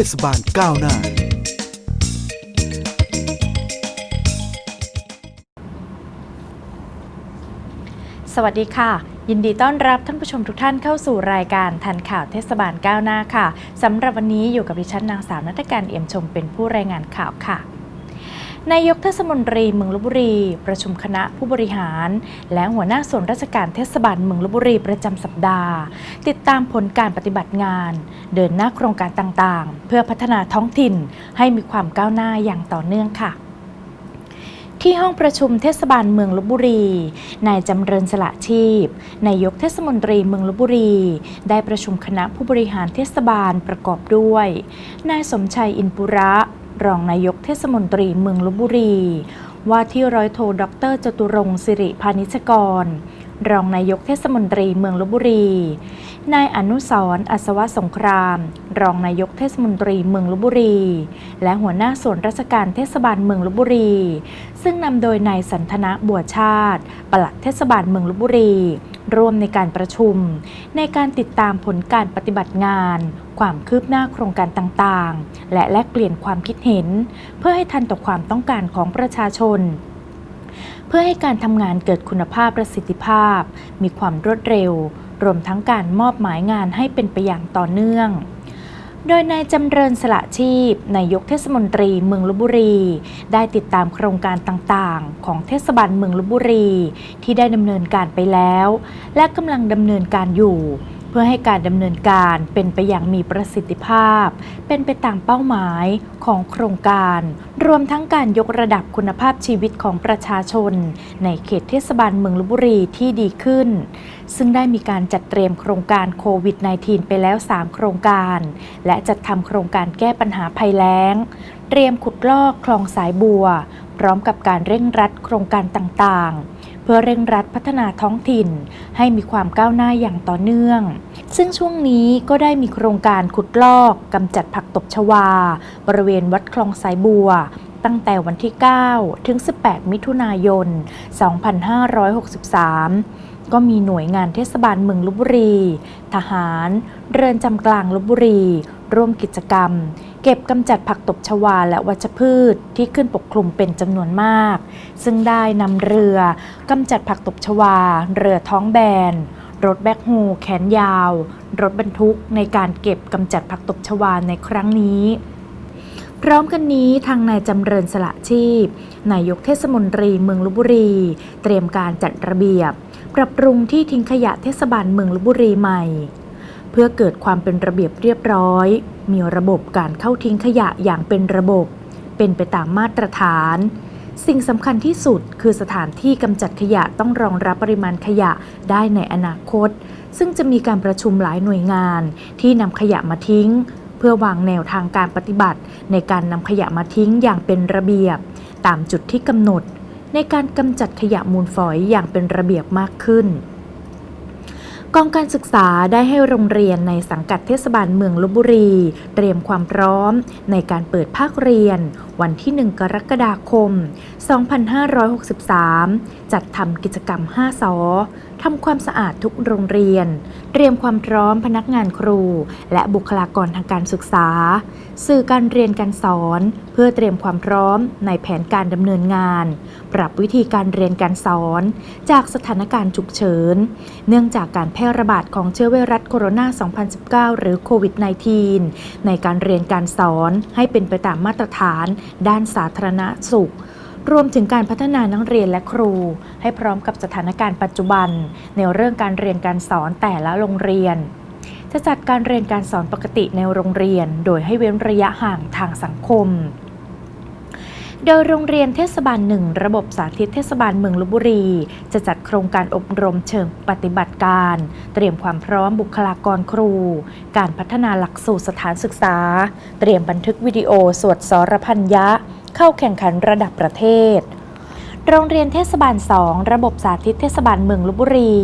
เทศบาลก้าวหน้า สวัสดีค่ะ ยินดีต้อนรับท่านผู้ชมทุกท่านเข้าสู่รายการทันข่าวเทศบาลก้าวหน้าค่ะสำหรับวันนี้อยู่กับดิฉันนางสาวนัตการเอี่ยมชมเป็นผู้รายงานข่าวค่ะ นายกเทศมนตรีเมืองลบบุรี ประชุมคณะผู้บริหาร และหัวหน้าส่วนราชการเทศบาลเมืองลบบุรีประจำสัปดาห์ ติดตามผลการปฏิบัติงาน เดินหน้าโครงการต่างๆ เพื่อพัฒนาท้องถิ่นให้มีความก้าวหน้าอย่างต่อเนื่องค่ะที่ห้องประชุมเทศบาลเมืองลบบุรี นายจำเริญสละชีพ นายกเทศมนตรีเมืองลบบุรี ได้ประชุมคณะผู้บริหารเทศบาลประกอบด้วย นายสมชัยอินปุระ รองนายกเทศมนตรีเมืองลบบุรี ว่าที่ร้อยโทดรจตุรงค์สิริพานิชกร รองนายกเทศมนตรีเมืองลบบุรี นายอนุสรอัศวสงคราม รองนายกเทศมนตรีเมืองลบบุรี และหัวหน้าส่วนราชการเทศบาลเมืองลบบุรี ซึ่งนำโดยนายสันทนะบัวชาติ ปลัดเทศบาลเมืองลบบุรี ร่วมในการประชุม ในการติดตามผลการปฏิบัติงาน ความคืบหน้าโครงการต่างๆ และแลกเปลี่ยนความคิดเห็น เพื่อให้ทันต่อความต้องการของประชาชน เพื่อให้การทำงานเกิดคุณภาพประสิทธิภาพ มีความรวดเร็ว รวมทั้งการมอบหมายงานให้เป็นไปอย่างต่อเนื่อง โดยนายจำเริญสละชีพนายกเทศมนตรีเมืองลบบุรี ได้ติดตามโครงการต่างๆ ของเทศบาลเมืองลบบุรี ที่ได้ดำเนินการไปแล้ว และกำลังดำเนินการอยู่ เพื่อให้การดำเนินการเป็นไปอย่างมีประสิทธิภาพ เป็นไปตามเป้าหมายของโครงการ รวมทั้งการยกระดับคุณภาพชีวิตของประชาชน ในเขตเทศบาลเมืองลบบุรีที่ดีขึ้น ซึ่งได้มีการจัดเตรียมโครงการโควิด -19 ไปแล้ว 3 โครงการ และจัดทำโครงการแก้ปัญหาภัยแล้ง เตรียมขุดลอกคลองสายบัว พร้อมกับการเร่งรัดโครงการต่างๆ พื่อเร่งรัดพัฒนาท้องถิ่น ให้มีความก้าวหน้าอย่างต่อเนื่อง ซึ่งช่วงนี้ก็ได้มีโครงการขุดลอกกำจัดผักตบชวา บริเวณวัดคลองสายบัว ตั้งแต่วันที่ 9 ถึง 18 มิถุนายน 2563ก็มีหน่วยงานเทศบาลเมืองลบบุรี ทหาร เรือนจำกลางลบบุรี ร่วมกิจกรรม เก็บกำจัดผักตบชวาและวัชพืชที่ขึ้นปกคลุมเป็นจำนวนมาก ซึ่งได้นำเรือกำจัดผักตบชวา เรือท้องแบน รถแบ็คโฮแขนยาว รถบรรทุกในการเก็บกำจัดผักตบชวาในครั้งนี้พร้อมกันนี้ทางนายจำเริญสละชีพ นายกเทศมนตรีเมืองลบบุรี เตรียมการจัดระเบียบ ปรับปรุงที่ทิ้งขยะเทศบาลเมืองลบบุรีใหม่ พื่อเกิดความเป็นระเบียบเรียบร้อย มีระบบการเข้าทิ้งขยะอย่างเป็นระบบ เป็นไปตามมาตรฐาน สิ่งสำคัญที่สุดคือสถานที่กำจัดขยะต้องรองรับปริมาณขยะได้ในอนาคต ซึ่งจะมีการประชุมหลายหน่วยงาน ที่นำขยะมาทิ้ง เพื่อวางแนวทางการปฏิบัติ ในการนำขยะมาทิ้งอย่างเป็นระเบียบ ตามจุดที่กำหนด ในการกำจัดขยะมูลฝอยอย่างเป็นระเบียบมากขึ้น กองการศึกษาได้ให้โรงเรียนในสังกัดเทศบาลเมืองลบบุรี เตรียมความพร้อมในการเปิดภาคเรียน วันที่ 1 กรกฎาคม 2563 จัดทำกิจกรรม 5สอทำความสะอาดทุกโรงเรียน เตรียมความพร้อมพนักงานครู และบุคลากรทางการศึกษา สื่อการเรียนการสอน เพื่อเตรียมความพร้อมในแผนการดำเนินงาน ปรับวิธีการเรียนการสอน จากสถานการณ์ฉุกเฉิน เนื่องจากการแพร่ระบาดของเชื้อไวรัสโคโรนา 2019 หรือโควิด -19 ในการเรียนการสอนให้เป็นไปตามมาตรฐาน ด้านสาธารณสุข รวมถึงการพัฒนานักเรียนและครู ให้พร้อมกับสถานการณ์ปัจจุบัน ในเรื่องการเรียนการสอนแต่ละโรงเรียน จะจัดการเรียนการสอนปกติในโรงเรียน โดยให้เว้นระยะห่างทางสังคมโดยโรงเรียนเทศบาลหนึ่งระบบสาธิตเทศบาลเมืองลบบุรี จะจัดโครงการอบรมเชิงปฏิบัติการ เตรียมความพร้อมบุคลากรครู การพัฒนาหลักสูตรสถานศึกษา เตรียมบันทึกวิดีโอสวดสรพันยะ เข้าแข่งขันระดับประเทศ โรงเรียนเทศบาล 2 ระบบสาธิตเทศบาลเมืองลบบุรี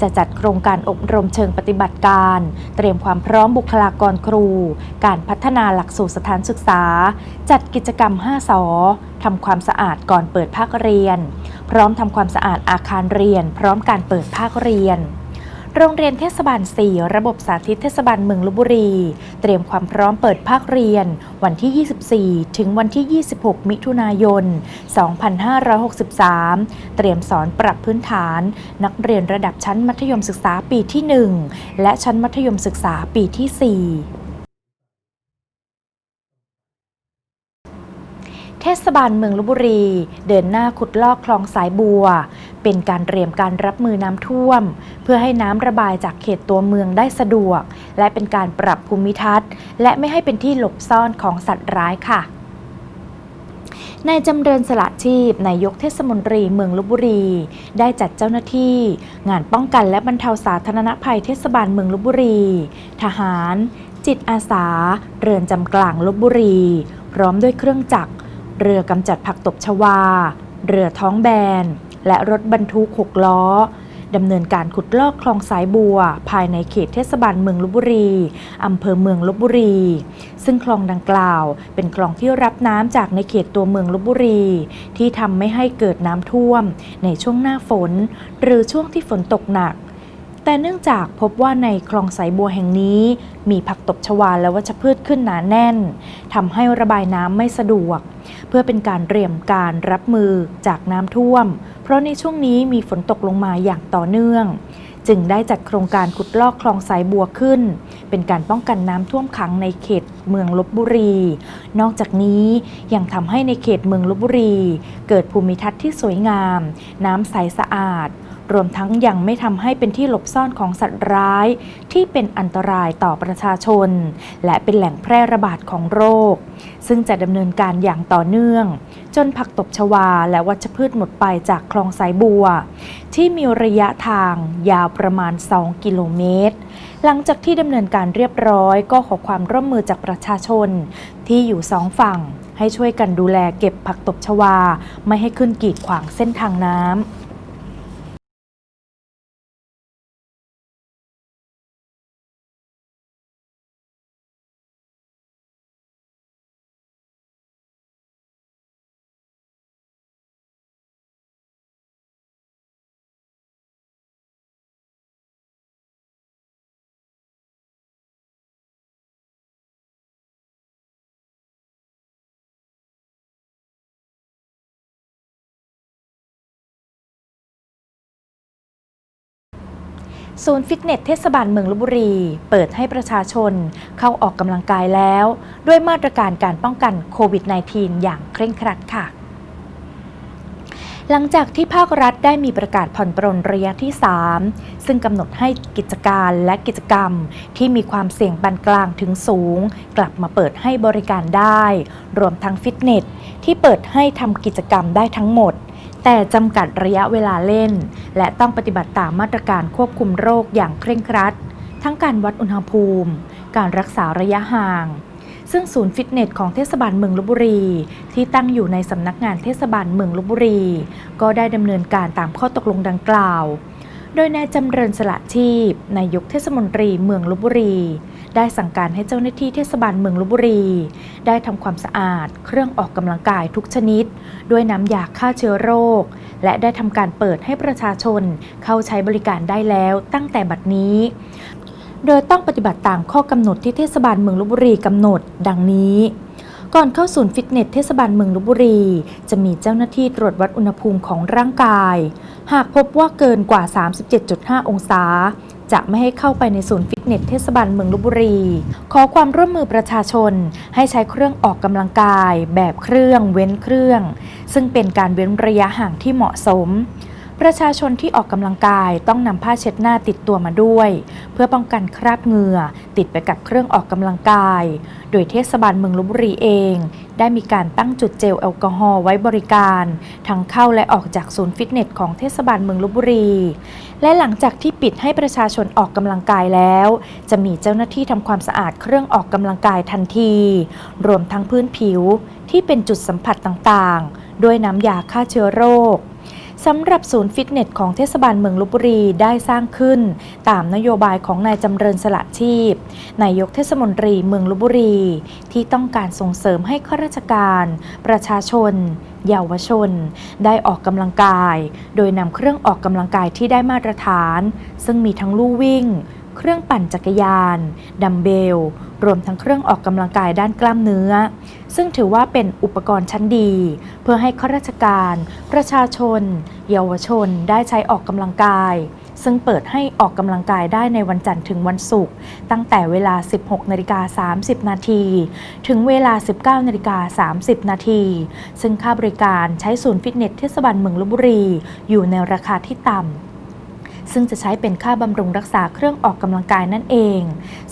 จะจัดโครงการอบรมเชิงปฏิบัติการ เตรียมความพร้อมบุคลากรครู การพัฒนาหลักสูตรสถานศึกษา จัดกิจกรรม 5 สอทำความสะอาดก่อนเปิดภาคเรียน พร้อมทำความสะอาดอาคารเรียน พร้อมการเปิดภาคเรียน โรงเรียนเทศบาล 4 ระบบสาธิตเทศบาลเมืองลบบุรี เตรียมความพร้อมเปิดภาคเรียน วันที่ 24 ถึงวันที่ 26 มิถุนายน 2563 เตรียมสอนปรับพื้นฐาน นักเรียนระดับชั้นมัธยมศึกษาปีที่ 1 และชั้นมัธยมศึกษาปีที่ 4 เทศบาลเมืองลบบุรี เดินหน้าขุดลอกคลองสายบัว เป็นการเตรียมการรับมือน้ำท่วม เพื่อให้น้ำระบายจากเขตตัวเมืองได้สะดวก และเป็นการปรับภูมิทัศน์ และไม่ให้เป็นที่หลบซ่อนของสัตว์ร้ายค่ะนายจำเริญสละชีพนายกเทศมนตรีเมืองลบบุรี ได้จัดเจ้าหน้าที่ งานป้องกันและบรรเทาสาธารณภัยเทศบาลเมืองลบบุรี ทหาร จิตอาสา เรือนจำกลางลบบุรี พร้อมด้วยเครื่องจักร เรือกำจัดผักตบชวา เรือท้องแบน และรถบรรทุกหกล้อดำเนินการขุดลอกคลองสายบัว ภายในเขตเทศบาลเมืองลบบุรี อำเภอเมืองลบบุรี ซึ่งคลองดังกล่าว เป็นคลองที่รับน้ำจากในเขตตัวเมืองลบบุรี ที่ทำไม่ให้เกิดน้ำท่วม ในช่วงหน้าฝน หรือช่วงที่ฝนตกหนัก แต่เนื่องจากพบว่าในคลองสายบัวแห่งนี้ มีผักตบชวาและวัชพืชขึ้นหนาแน่นทำให้ระบายน้ำไม่สะดวก เพื่อเป็นการเตรียมการรับมือจากน้ำท่วม เพราะในช่วงนี้มีฝนตกลงมาอย่างต่อเนื่อง จึงได้จัดโครงการขุดลอกคลองสายบัวขึ้น เป็นการป้องกันน้ำท่วมขังในเขตเมืองลบบุรี นอกจากนี้ยังทำให้ในเขตเมืองลบบุรี เกิดภูมิทัศน์ที่สวยงาม น้ำใสสะอาด รวมทั้งยังไม่ทำให้เป็นที่หลบซ่อนของสัตว์ร้าย ที่เป็นอันตรายต่อประชาชน และเป็นแหล่งแพร่ระบาดของโรค ซึ่งจะดำเนินการอย่างต่อเนื่อง จนผักตบชวาและวัชพืชหมดไปจากคลองสายบัว ที่มีระยะทางยาวประมาณ 2 กิโลเมตร หลังจากที่ดำเนินการเรียบร้อยก็ขอความร่วมมือจากประชาชน ที่อยู่สองฝั่งให้ช่วยกันดูแลเก็บผักตบชวา ไม่ให้ขึ้นกีดขวางเส้นทางน้ำ ศูนย์ฟิตเนสเทศบาลเมืองลบบุรี เปิดให้ประชาชนเข้าออกกำลังกายแล้ว ด้วยมาตรการการป้องกันโควิด -19 อย่างเคร่งครัดค่ะ หลังจากที่ภาครัฐได้มีประกาศผ่อนปรนระยะที่ 3 ซึ่งกำหนดให้กิจการและกิจกรรมที่มีความเสี่ยงปานกลางถึงสูง กลับมาเปิดให้บริการได้ รวมทั้งฟิตเนสที่เปิดให้ทำกิจกรรมได้ทั้งหมด แต่จำกัดระยะเวลาเล่น และต้องปฏิบัติตามมาตรการควบคุมโรคอย่างเคร่งครัด ทั้งการวัดอุณหภูมิ การรักษาระยะห่าง ซึ่งศูนย์ฟิตเนสของเทศบาลเมืองลบบุรี ที่ตั้งอยู่ในสำนักงานเทศบาลเมืองลบบุรี ก็ได้ดำเนินการตามข้อตกลงดังกล่าว โดยนายจำเริญสละชีพนายกเทศมนตรีเมืองลบบุรี ได้สั่งการให้เจ้าหน้าที่เทศบาลเมืองลบบุรี ได้ทำความสะอาด เครื่องออกกำลังกายทุกชนิด ด้วยน้ำยาฆ่าเชื้อโรค และได้ทำการเปิดให้ประชาชนเข้าใช้บริการได้แล้วตั้งแต่บัดนี้ โดยต้องปฏิบัติตามข้อกำหนดที่เทศบาลเมืองลบบุรีกำหนด ดังนี้ก่อนเข้าศูนย์ฟิตเนสเทศบาลเมืองลบบุรี จะมีเจ้าหน้าที่ตรวจวัดอุณหภูมิของร่างกาย หากพบว่าเกินกว่า 37.5 องศา จะไม่ให้เข้าไปในศูนย์ฟิตเนสเทศบาลเมืองลบบุรี ขอความร่วมมือประชาชน ให้ใช้เครื่องออกกำลังกาย แบบเครื่องเว้นเครื่อง ซึ่งเป็นการเว้นระยะห่างที่เหมาะสม ประชาชนที่ออกกำลังกายต้องนำผ้าเช็ดหน้าติดตัวมาด้วย เพื่อป้องกันคราบเหงื่อติดไปกับเครื่องออกกำลังกาย โดยเทศบาลเมืองลบบุรีเอง ได้มีการตั้งจุดเจลแอลกอฮอล์ไว้บริการ ทั้งเข้าและออกจากศูนย์ฟิตเนสของเทศบาลเมืองลบบุรี และหลังจากที่ปิดให้ประชาชนออกกำลังกายแล้ว จะมีเจ้าหน้าที่ทำความสะอาดเครื่องออกกำลังกายทันที รวมทั้งพื้นผิวที่เป็นจุดสัมผัสต่างๆ ด้วยน้ำยาฆ่าเชื้อโรค สำหรับศูนย์ฟิตเนสของเทศบาลเมืองลบบุรีได้สร้างขึ้น ตามนโยบายของนายจำเริญสละชีพนายกเทศมนตรีเมืองลบบุรี ที่ต้องการส่งเสริมให้ข้าราชการ ประชาชน เยาวชน ได้ออกกำลังกาย โดยนำเครื่องออกกำลังกายที่ได้มาตรฐาน ซึ่งมีทั้งลู่วิ่ง เครื่องปั่นจักรยาน ดัมเบล รวมทั้งเครื่องออกกำลังกายด้านกล้ามเนื้อ ซึ่งถือว่าเป็นอุปกรณ์ชั้นดี เพื่อให้ข้าราชการ ประชาชน เยาวชนได้ใช้ออกกำลังกาย ซึ่งเปิดให้ออกกำลังกายได้ในวันจันทร์ถึงวันศุกร์ตั้งแต่เวลา 16นาฬิกา30นาทีถึงเวลา 19นาฬิกา30นาทีซึ่งค่าบริการใช้ศูนย์ฟิตเนสเทศบาลเมืองลบบุรี อยู่ในราคาที่ต่ำ ซึ่งจะใช้เป็นค่าบำรุงรักษาเครื่องออกกำลังกายนั่นเอง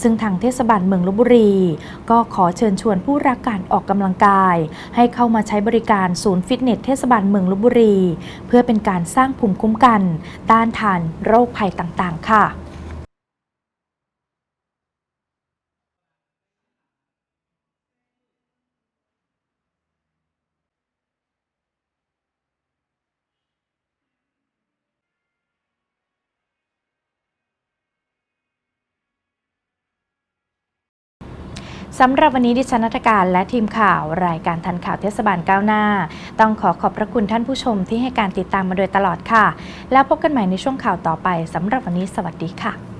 ซึ่งทางเทศบาลเมืองลบบุรี ก็ขอเชิญชวนผู้รักการออกกำลังกาย ให้เข้ามาใช้บริการศูนย์ฟิตเนสเทศบาลเมืองลบบุรี เพื่อเป็นการสร้างภูมิคุ้มกัน ต้านทานโรคภัยต่างๆ ค่ะ สำหรับวันนี้ดิฉันนัฐการและทีมข่าวรายการทันข่าวเทศบาลก้าวหน้า ต้องขอขอบพระคุณท่านผู้ชมที่ให้การติดตามมาโดยตลอดค่ะ แล้วพบกันใหม่ในช่วงข่าวต่อไปสำหรับวันนี้สวัสดีค่ะ